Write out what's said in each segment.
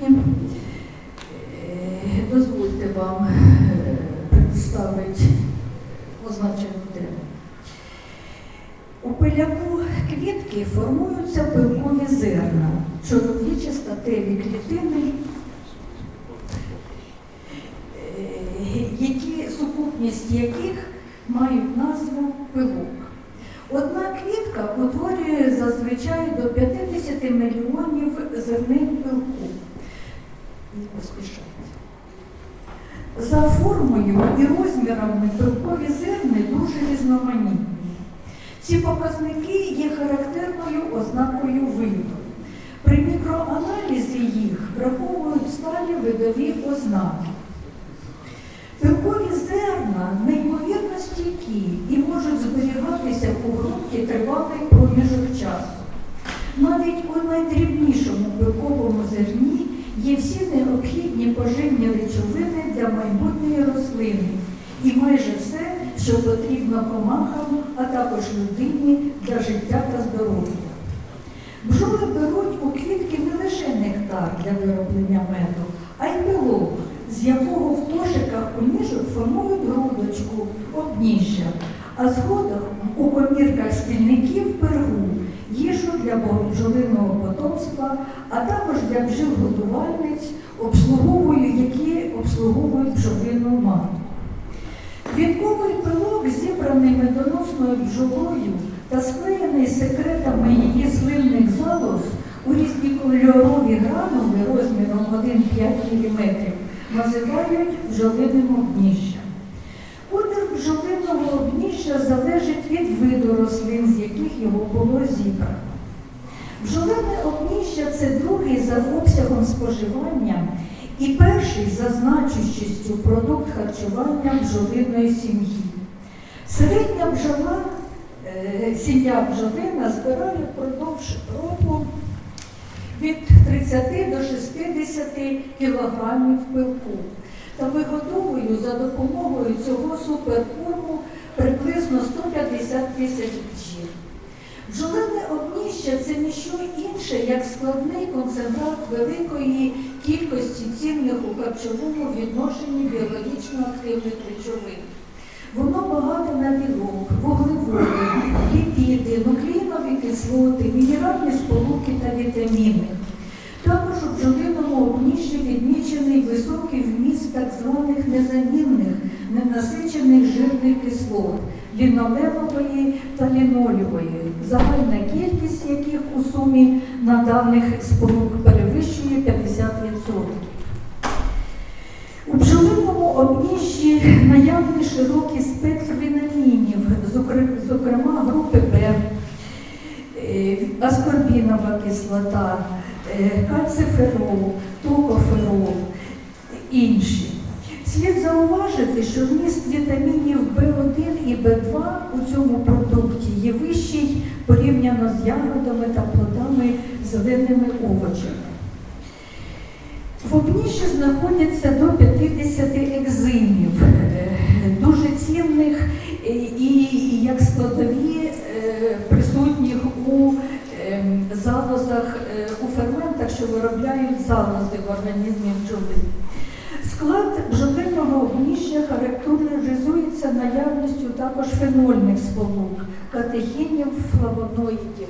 присутні. Е, Дозвольте вам е, представити означену тему. У пиляку квітки формуються пилкові зерна, чоловічі статеві клітини, е, які, сукупність яких мають назву пилок. Одна квітка утворює зазвичай до 50 мільйонів зернин пилку. Не поспішайте. За формою і розмірами пилкові зерни дуже різноманітні. Ці показники є характерною ознакою виду. При мікроаналізі їх враховують сталі видові ознаки. Пилкові зерна неймовірно стійкі і можуть зберігатися у ґрунті тривалий проміжок часу. Навіть у найдрібнішому пилковому зерні є всі необхідні поживні речовини для майбутньої рослини і майже все, що потрібно комахам, а також людині для життя та здоров'я. Бджоли беруть у квітки не лише нектар для вироблення меду, а й пилок, з якого в кошиках коміжок формують грудочку, обніжжя, а згодом у комірках стільників пергу, їжу для бджолиного потомства, а також для бджіл-годувальниць, обслуговують, які обслуговують бджолину матку. Квітковий пилок, зібраний медоносною бджолою та склеєний секретами її слинних залоз у різнокольорові гранули розміром 1,5 мм, називають бджолиним обніжжям. Колір бджолиного залежить від виду рослин, з яких його було зібрано. Бджолине обніжжя це другий за обсягом споживання і перший за значущістю продукт харчування бджолиної сім'ї. Середня бджола, е, сім'я бджолина збирає впродовж року від 30 до 60 кілограмів пилку та вигодовую за допомогою цього суперкорму приблизно 150 тисяч бджіл. Бджолине обніжжя це ніщо інше, як складний концентрат великої кількості цінних у харчовому відношенні біологічно активних речовин. Воно багате на білок, вуглеводи, ліпіди, нуклеїнові кислоти, мінеральні сполуки та вітаміни. Обніжжі відмічений високий вміст так званих незамінних, ненасичених жирних кислот, лінолевої та лінолівої, загальна кількість яких у сумі на даних сполук перевищує 50%. У бджолиному обніжжі наявний широкий спектр вітамінів, зокр- зокрема групи Б, е, аскорбінова кислота, е, кальциферол, токоферол, інші. Слід зауважити, що вміст вітамінів В1 і В2 у цьому продукті є вищий порівняно з ягодами та плодами зеленими овочами. В обніжжі знаходяться до 50 екзимів, е, дуже цінних е, і як складові е, присутніх у е, залозах, е, у ферментах, що виробляють залози в організмі бджоли. Склад бджолиного обніжжя характеризується наявністю також фенольних сполук, катехінів, флавоноїдів.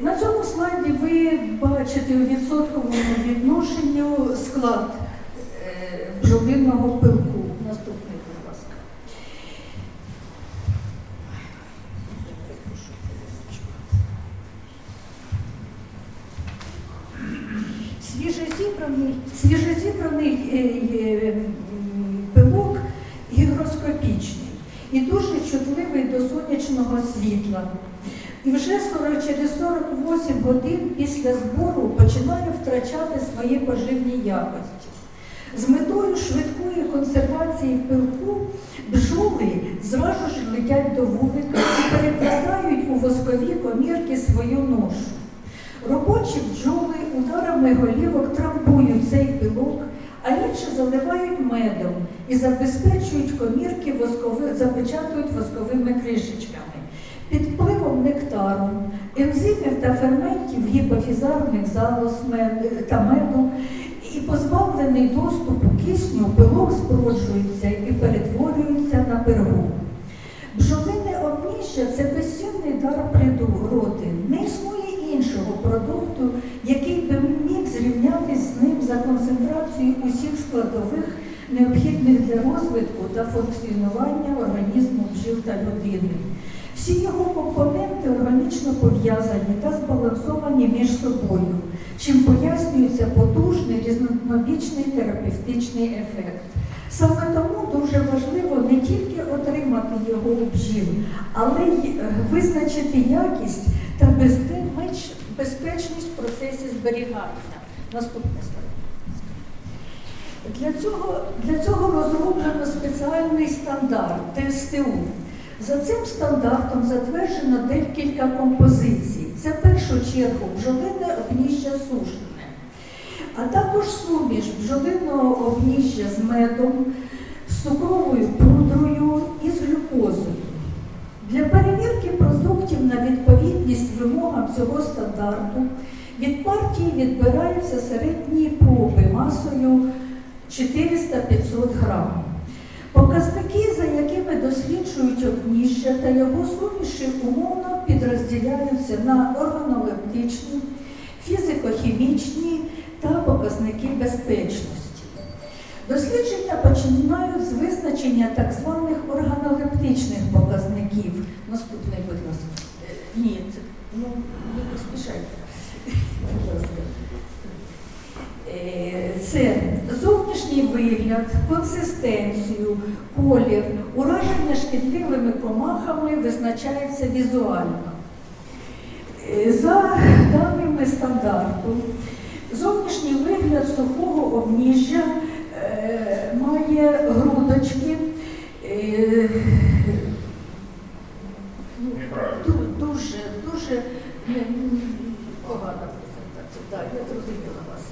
На цьому слайді ви бачите у відсотковому відношенню склад е, бджолиного пилку. Свіжозібраний, свіжозібраний е, е, м, пилок гігроскопічний і дуже чутливий до сонячного світла. І вже 40, через 48 годин після збору починає втрачати свої поживні якості. З метою швидкої консервації пилку бджоли зразу ж летять до вулика і перекладають у воскові комірки свою ношу. Робочі бджоли ударами голівок трамбують цей пилок, а інші заливають медом і забезпечують комірки воскови, запечатують восковими кришечками. Під впливом нектару, ензимів та ферментів гіпофізарних залоз мед- та меду і позбавлений доступу кисню, пилок зброджується і перетворюється на пергу. Бджолине обніжжя це безцінний дар природи. Не існує іншого продукту, який би міг з ним за концентрацією усіх складових, необхідних для розвитку та функціонування організму бджіл та людини. Всі його компоненти органічно пов'язані та збалансовані між собою, чим пояснюється потужний різнобічний терапевтичний ефект. Саме тому дуже важливо не тільки отримати його у бджіл, але й е, визначити якість та безпечність в процесі зберігання. Наступне. Для цього, для цього розроблено спеціальний стандарт ТСТУ. За цим стандартом затверджено декілька композицій. Це в першу чергу бджолине обніжжя сушене, а також суміш бджолиного обніжжя з медом, з цукровою пудрою і з глюкозою. Для перевірки продуктів на відповідність вимогам цього стандарту від партії відбираються середні проби масою 400-500 грам. Показники, за якими досліджують обніжжя та його суміші, умовно підрозділяються на органолептичні, фізико-хімічні та показники безпечності. Дослідження починають з визначення так званих органолептичних показників. Наступний, будь ласка. Е, Ні, це, ну не поспішайте. Будь ласка. Е, Це зовнішній вигляд, консистенцію, колір, ураження шкідливими комахами визначається візуально. Е, За даними стандарту, зовнішній вигляд сухого обніжжя е, має грудочки. е, ну, Дуже, дуже презентація. Так, я зрозуміла вас.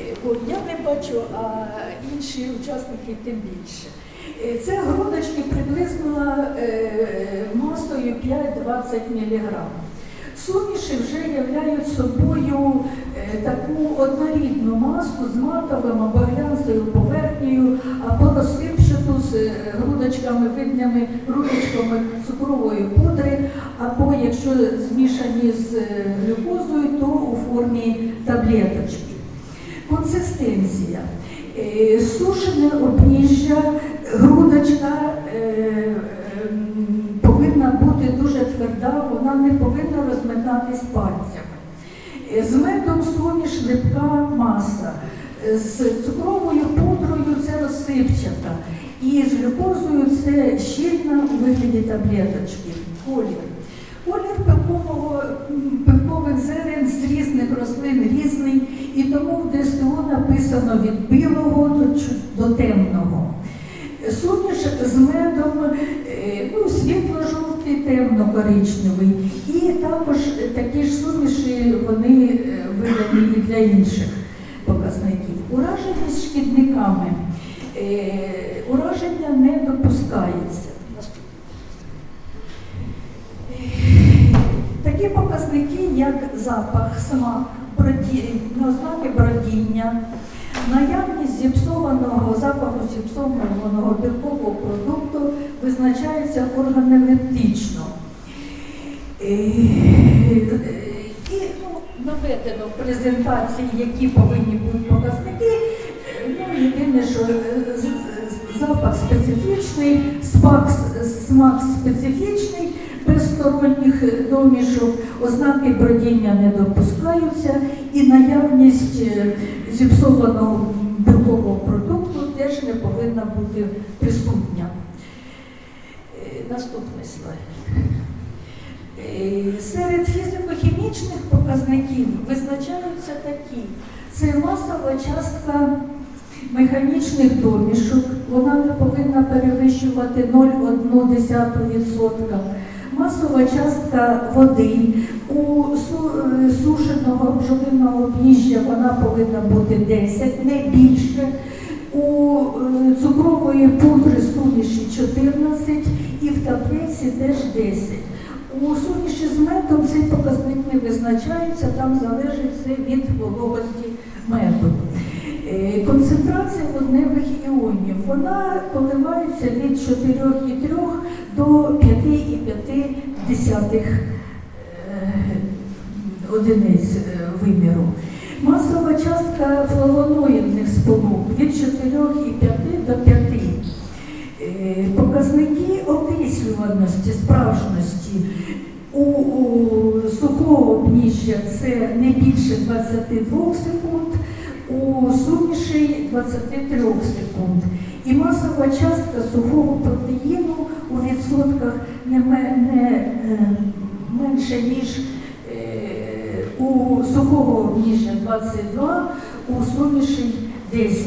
Е, Бо я не бачу, а інші учасники тим більше. Е, Це грудочки приблизно е, масою 5-20 мг. Суміші вже являють собою таку однорідну масу з матовим або глянцевою поверхнею, або розсипчату з е, грудочками, виднями грудочками цукрової пудри, або якщо змішані з е, глюкозою, то у формі таблеточки. Консистенція. Е, Сушене обніжжя, грудочка ем, повинна бути дуже тверда, вона не повинна розминатись пальцями. Е, З медом суміш липка маса, Е, з цукровою пудрою це розсипчата, і з глюкозою це щільна у вигляді таблеточки. Колір. Колір пилкового, пилкових зерен з різних рослин різний, і тому в ДСТУ написано від білого до, темного. Суміш з медом е, ну, світло-жовтий, темно-коричневий. І також такі ж суміші вони е, видані і для інших показників. Ураженість шкідниками. Е, Ураження не допускається. Такі показники, як запах, смак, ознаки бродіння, наявність зіпсованого запаху зіпсованого білкового продукту визначаються органолептично. Е, І ну, наведено в презентації, які повинні бути показники. Ну, єдине, що е, запах специфічний, смак, смак специфічний, без домішок, ознаки бродіння не допускаються, і наявність е, зіпсованого білкового продукту теж не повинна бути присутня. Е, Наступний слайд. Е, Серед фізико-хімічних показників визначаються такі. Це масова частка механічних домішок, вона не повинна перевищувати 0,1%. Масова частка води. У е, сушеного бджолиного обніжжя вона повинна бути 10, не більше. У е, цукрової пудри суміші 14 і в таблиці теж 10. У суміші з медом цей показник не визначається, там залежить це від вологості меду. Е, Концентрація водневих іонів вона коливається від 4,3 до 5,5 е, одиниць е, виміру. Масова частка флавоноїдних сполук від 4,5 до 5. Е, Показники окислюваності, справжності у, у сухого обніжжя це не більше 22 секунд, у суміші 23 секунд. І масова частка сухого протеїну у відсотках не, е, менше, ніж е, у сухого обніжжя 22, у суміші 10.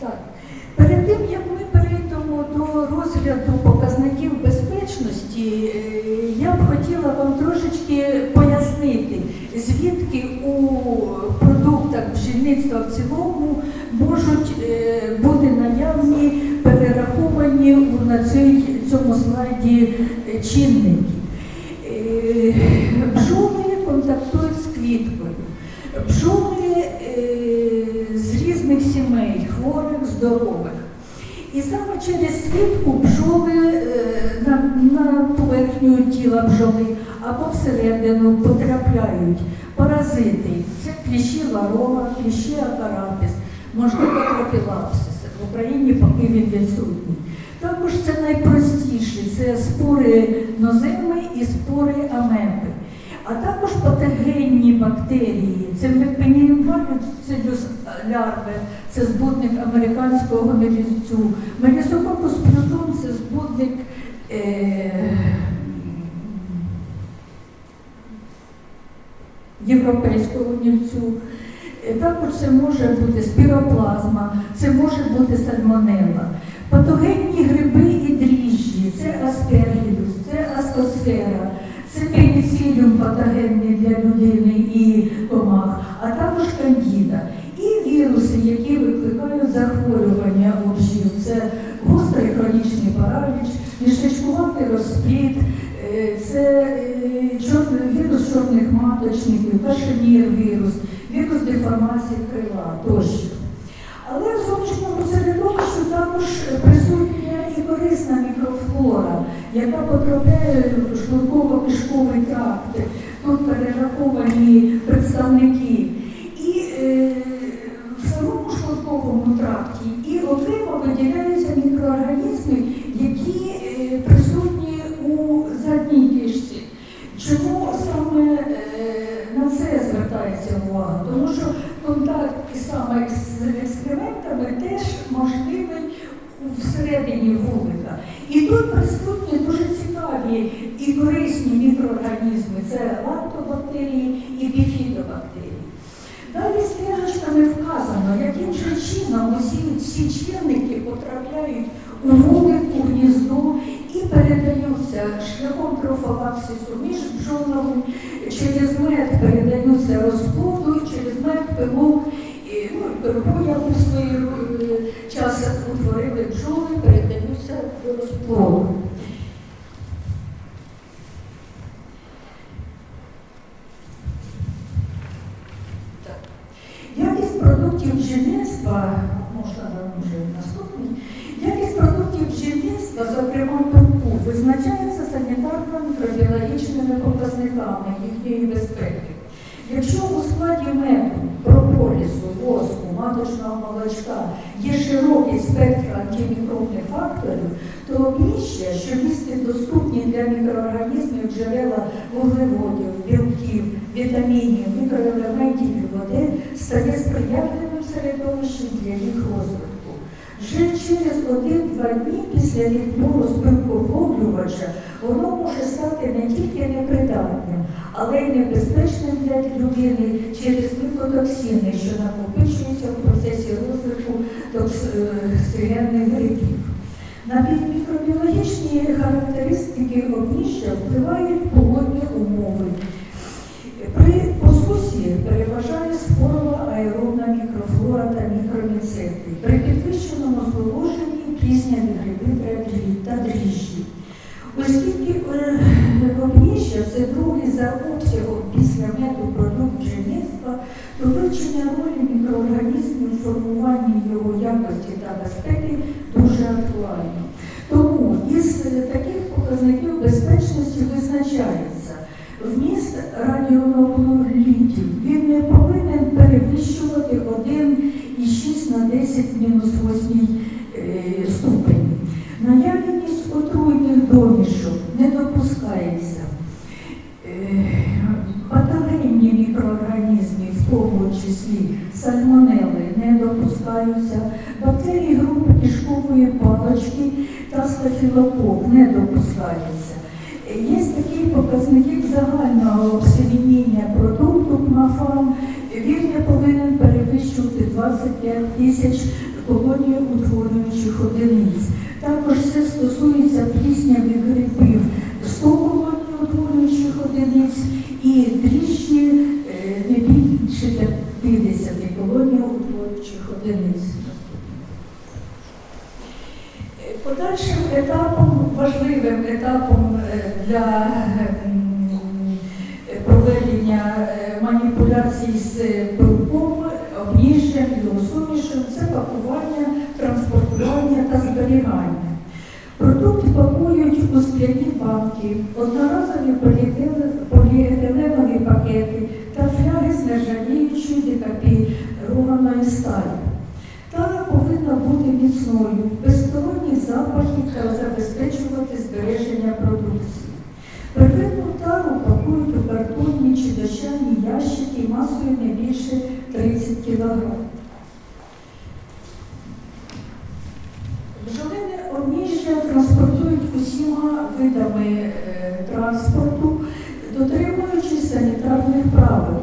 Так. Перед тим, як ми перейдемо до розгляду показників безпечності, е, я б хотіла вам трошечки пояснити, звідки у продуктах бджільництва в цілому можуть е, бути наявні перераховані у- на цій, цьому слайді е, чинники. Е, Бджоли контактують з квіткою. Бджоли е, з різних сімей, хворих, здорових. І саме через свідку бджоли е, на, на поверхню тіла бджоли або всередину потрапляють паразити. Це кліщі варова, кліщі акарапіс, можливо, тропілапсис. В Україні поки він відсутній. Також це найпростіше це спори ноземи і спори амеби. А також патогенні бактерії, це мепенілюцилюс лярви, це збудник американського мелізцю. Мелізококус плютон це збудник європейського нільцю. Е, Також це може бути спіроплазма, це може бути сальмонелла. Патогенні гриби і дріжджі, це аспергілюс, це аскосфера, це пеніциліум патогенний для людини і комах, а також кандіда. І віруси, які викликають захворювання у. Це гострий хронічний параліч, мішечкуватий розпліт, е, це е, чорний вірус чорних маточників, кашемір вірус, вірус деформації крила тощо. Але в зовнішньому середовищі також присутня і корисна мікрофлора, яка потрапляє в шлунково-кишковий тракт. Тут перераховані представники. І е, в самому шлунковому тракті і окремо виділяються мікроорганізми, які е, присутні у задній кишці. Чому саме е, на це звертається увага? Тому що контакт із саме з екскрементами теж можливий у- всередині вулика. І тут присутні дуже цікаві і корисні мікроорганізми. Це лактобактерії і біфідобактерії. Далі стежечками вказано, яким же чином усі всі чинники потрапляють у вулику, гніздо і передаються шляхом трофалаксису між бджолами, через мед передаються розплоду, через мед пилок, ну, і пергу, яку в свій е, час утворили бджоли, передаються до розплоду. Так. Якість продуктів бджільництва, можна нам вже наступний, якість продуктів бджільництва, зокрема пилку, визначається санітарно-мікробіологічними показниками їхньої безпеки. Якщо у складі меду, прополісу, воску, маточного молочка є широкий спектр антимікробних факторів, то обніжжя, що містить доступні для мікроорганізмів джерела вуглеводів, білків, вітамінів, мікроелементів і води, стає сприятливим середовищем для їх розвитку. Вже через один-два дні після відбору спинковлювача воно може стати не тільки непридатним, але й небезпечним для людини через мікотоксини, що накопичуються в процесі розвитку токсигенних грибів. На мікробіологічні характеристики обніжжя впливають погодні умови. При посусі переважає спорова аеробна мікрофлора та мікроміцети. При підвищеному зволоженні пізняві гриби та дрі- та дріжджі. Оскільки е, обніжжя це другий за обсягом після меду продукт бджільництва, то вивчення ролі мікроорганізмів у формуванні його якості та безпеки дуже актуально. Тому із е, таких показників безпечності визначається вміст радіонуклидів. Він не повинен перевищувати 1,6 на 10 мінус 8 е, ступені. Наявність отруйних домішок не допускається. Е, Патогенні мікроорганізми, в тому числі сальмонели, не допускаються, бактерії групи кишкової палочки та стафілокок не допускаються. Е, Є такі показники загального обсемінення продукту КМАФАМ. Він не повинен перевищувати 25 тисяч колоній утворюючих одиниць. Також це стосується пліснявих грибів 100 колоній утворюючих одиниць і дріжджі е, не більше 50 колоній утворюючих одиниць. Е, Подальшим етапом, важливим етапом для е, проведення е, маніпуляцій з пилком, обніжжям, його сумішем це пакування, транспортування та зберігання. Продукти пакують у скляні банки, одноразові поліетиленові пакети та фляги з нержавіючої декапірованої сталі. Тара повинна бути міцною, ящики масою не більше 30 кг. Бджолине обніжжя транспортують усіма видами е, транспорту, дотримуючись санітарних правил.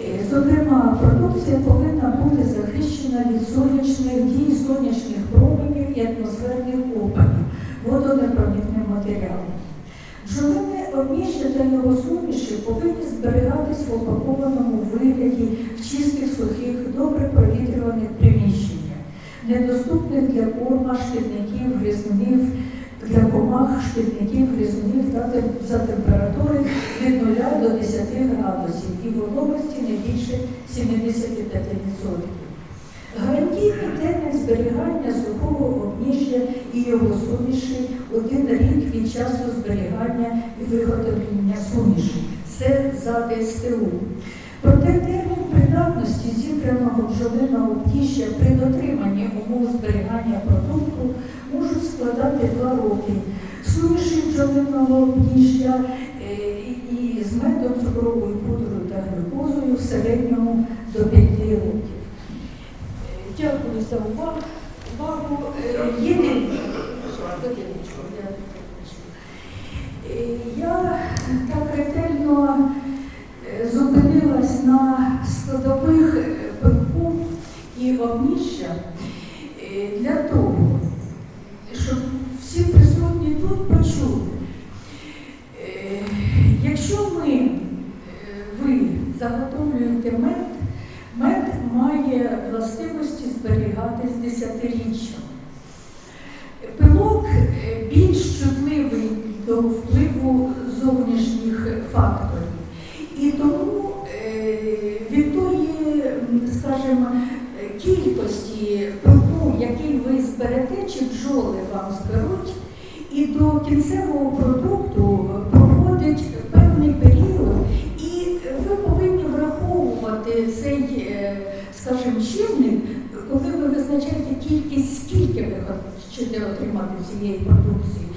Е, Зокрема, продукція повинна бути захищена від сонячних дій, сонячних променів і атмосферних опадів, водонепроникним матеріалом. Обніжжя та його суміші повинні зберігатись в упакованому вигляді в чистих, сухих, добре провітрюваних приміщеннях, недоступних для корма, шкідників, гризунів, для комах, шкідників, гризунів та за температури від 0 до 10 градусів і вологості не більше 75%. Гарантійний термін зберігання сухого обніжжя і його суміші один рік від часу зберігання і виготовлення суміші. Це за СТУ. Проте термін придатності зібраного бджолиного обніжжя при дотриманні умов зберігання продукту можуть складати два роки. Суміші бджолиного обніжжя е, і з медом, цукровою пудрою та глюкозою в середньому до 5 років. За увагу. увагу. Е, Єдине, Хвилиночку, я закінчу. Е, я так ретельно е, зупинилась на складових е, пилку і обніжжя е, для того, щоб всі присутні тут почули. Е, Якщо ми, е, ви заготовлюєте мед, мед має властивості зберігатись десятиріччям. Пилок е, більш чутливий до впливу зовнішніх факторів. І тому е, від тої, м, скажімо, е, кількості пилку, який ви зберете, чи бджоли вам зберуть, і до кінцевого продукту проходить певний період, і ви повинні враховувати цей, е, скажімо, чинник, коли ви визначаєте кількість, скільки ви хочете отримати цієї продукції,